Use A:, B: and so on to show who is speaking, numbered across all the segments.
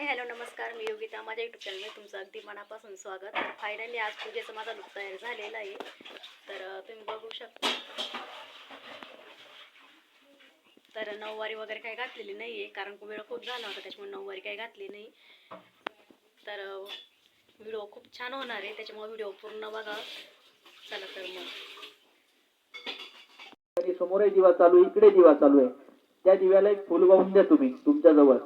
A: Hi hello नमस्कार मी योगिता. माझ्या YouTube चॅनलमध्ये तुमचं अगदी मनापासून स्वागत. तर फायनली आज पूजेचा माझा लुक तयार झालेला आहे. तर तुम्ही बघू शकता. तर नऊवारी वगैरे काही घातलेली नाही आहे कारण वेळ खूप झाला होता त्याच्यामुळे नऊवारी काही घातली नाही. तर व्हिडिओ खूप छान होणार आहे त्याच्यामुळे व्हिडिओ पूर्ण बघा. चला तर मग.
B: आणि समोर दिवा चालू आहे इकडे दिवा चालू आहे. त्या दिव्याला एक फुल वाहून द्या तुम्ही तुमच्या जवळ.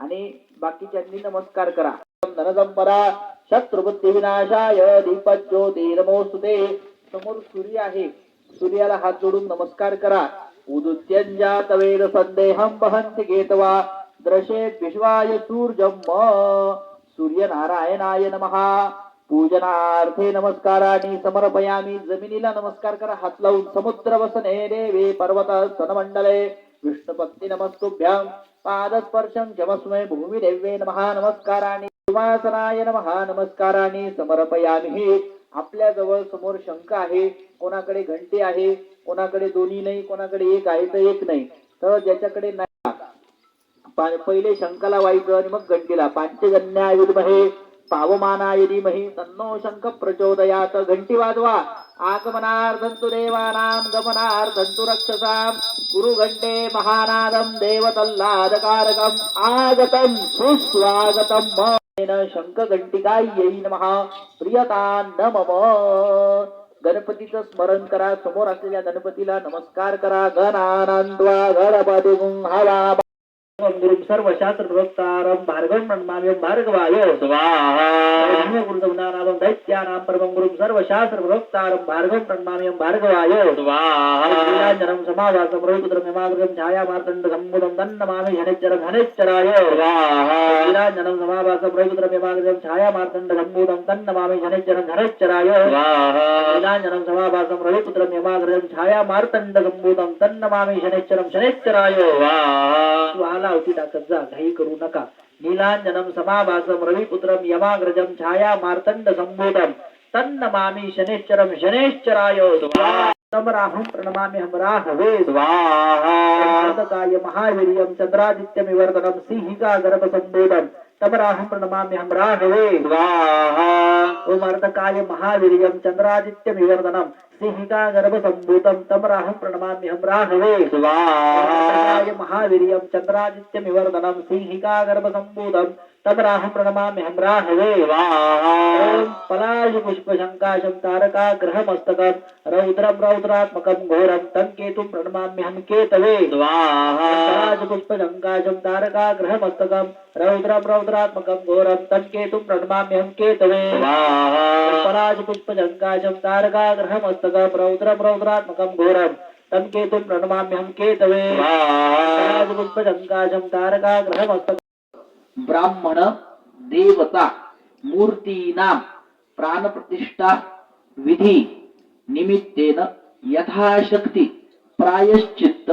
B: आणि बाकीच्यांनी नमस्कार करा. धनसंपदा शत्रुबुद्धी विनाशाय दीपज्योती नमोस्तुते समोर सूर्य आहे. सूर्याला हात जोडून नमस्कार करा. उदुत्यंजात वेद संदेहम वहंती घेतवा द्रशे विश्वाय सूर्यम सूर्यनारायणाय नमहा पूजनार्थे नमस्काराने समर्पयामी. जमिनीला नमस्कार करा. हात लावून समुद्र वसने देवे पर्वत स्तनमंडले. विष्णुपत्नी नमस्तुभ्याम पादस्पर्शं क्षमस्मै भूमिदेव्ये नमः। नमस्काराने उमासनाय नमः। नमस्काराने समर्पयामी। आपल्या जवळ समोर शंख आहे कोणाकडे घंटी आहे कोणाकडे दोन्ही नाही कोणाकडे एक आहे तर एक नाही. तर ज्याच्याकडे नाही पहिले शंकाला व्हायचं आणि मग घंटीला. पांचजन्यायुर्महे पावमानाय धीमहि तन्नो शंख प्रचोदयात. घंटी वाजवा. आगमनार्धन्तु देवानां गमनार्धन्तु रक्षसां कुरु घंटे महानादं देवतल्लादकारकम् आगतं सुस्वागतं मेन शङ्खघण्टिकायै घंटिकायै नमः। प्रियतान्न मम गणपतीचं स्मरण करा समोर असलेल्या गणपतीला नमस्कार करा। गणानंद्वा गणपती हवा गुरुं सर्वशास्त्र प्रवक्तारं भार्गवं नमाम्यं भार्गवाय स्वाहा गुरुदवनानां दैत्यानां परमं गुरुं सर्वशास्त्र प्रवक्तारं भार्गवं नमाम्यं भार्गवाय स्वाहा नीलाञ्जनं समावासं प्रभुपुत्रं यमाग्रं छायामार्तण्ड सम्मुदं तन्नमामि धनेश्चरं धनेश्चराय स्वाहा नीलाञ्जनं समावासं प्रभुपुत्रं यमाग्रं छायामार्तण्ड सम्मुदं तन्नमामि धनेश्चरं धनेश्चराय स्वाहा नीलाञ्जनं समावासं रविपुत्रं यमाग्रं छायामार्तण्ड सम्मुदं तन्नमामि शनेश्चरं शनेश्चराय स्वाहा स्वाहाला होती टाकत जा घाई करू नका. नीलांजनम समाभासम रविपुत्रम यमाग्रजम छाया मार्तंड संबोधम तन्नमामि शनेश्चरम शनेश्चराय तमराहं प्रणमामि हमराहवे महावीर्यं चंद्रादित्यमिवर्तनं सिंहिका गर्भसंबोधम तमराहं प्रणमामि हमराहवे स्वाहा महावीर्यं चंद्रादित्यमिवर्तनं सिंहिका गर्भसम्भूतं तं राहं प्रणमाम्यहं राघवे। स्वाहाय महावीर्यं चन्द्रादित्यमिवर्धनं सिंहिका गर्भसम्भूतं तं राहं प्रणमाम्यहं राघवे। ॐ पलाशपुष्पशङ्काशं तारकाग्रहमस्तकं रौद्रं रौद्रात्मकं घोरं तं केतुं प्रणमाम्यहं केतवे। पलाशपुष्पशङ्काशं तारकाग्रहमस्तकं रौद्रं रौद्रात्मकं घोरं तं केतुं प्रणमाम्यहं केतवे। पलाशपुष्पशङ्काशं तारकाग्रहमस्तकं ग्रहमस्तकं रौद्रं रौद्रात्मकं घोरं। तं केतुं प्रणमाम्यहं केतवे। पलाशपुष्पशङ्काशं तारका ब्राह्मण देवता मूर्तीनां प्राणप्रतिष्ठा विधी निमित्तेन यथाशक्ती प्रायश्चित्त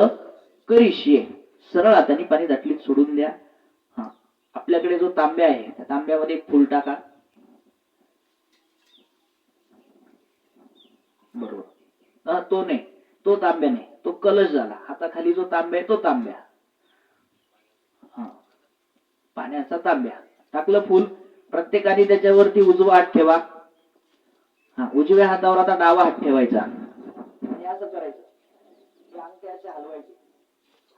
B: करिष्ये। सरळ हाताने पाणी दाटलीत सोडून द्या. हा आपल्याकडे जो तांब्या आहे त्या तांब्यामध्ये फुल टाका. बरोबर. हा, तो नाही. तो तांब्या नाही. तो कलश झाला. हाताखाली जो तांब्या आहे तो तांब्या. हा. पाण्याचा तांब्या. टाकलं फुल. प्रत्येकाने त्याच्यावरती उजवा हात ठेवा. हा उजव्या हातावर आता डावा हात ठेवायचा. आणि असं करायचं. हे अंगठे असे हलवायचे.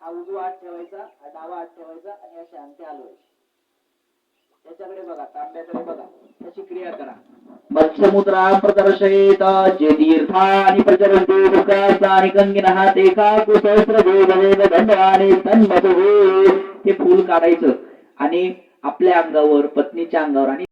B: हा उजवा हात ठेवायचा हा डावा हात ठेवायचा आणि असे अंगठे हलवायचे. त्याच्याकडे बघा तांब्याकडे बघा. त्याची क्रिया करा. मत्स्यमुद्रा प्रदर्शयेत जे तीर्थानि प्रचरन्ति मुखास्तानि कङ्गिनः ते देव दंडवाने तन्मतुः हे फूल काढायचं आणि आपल्या अंगावर पत्नीच्या अंगावर आणि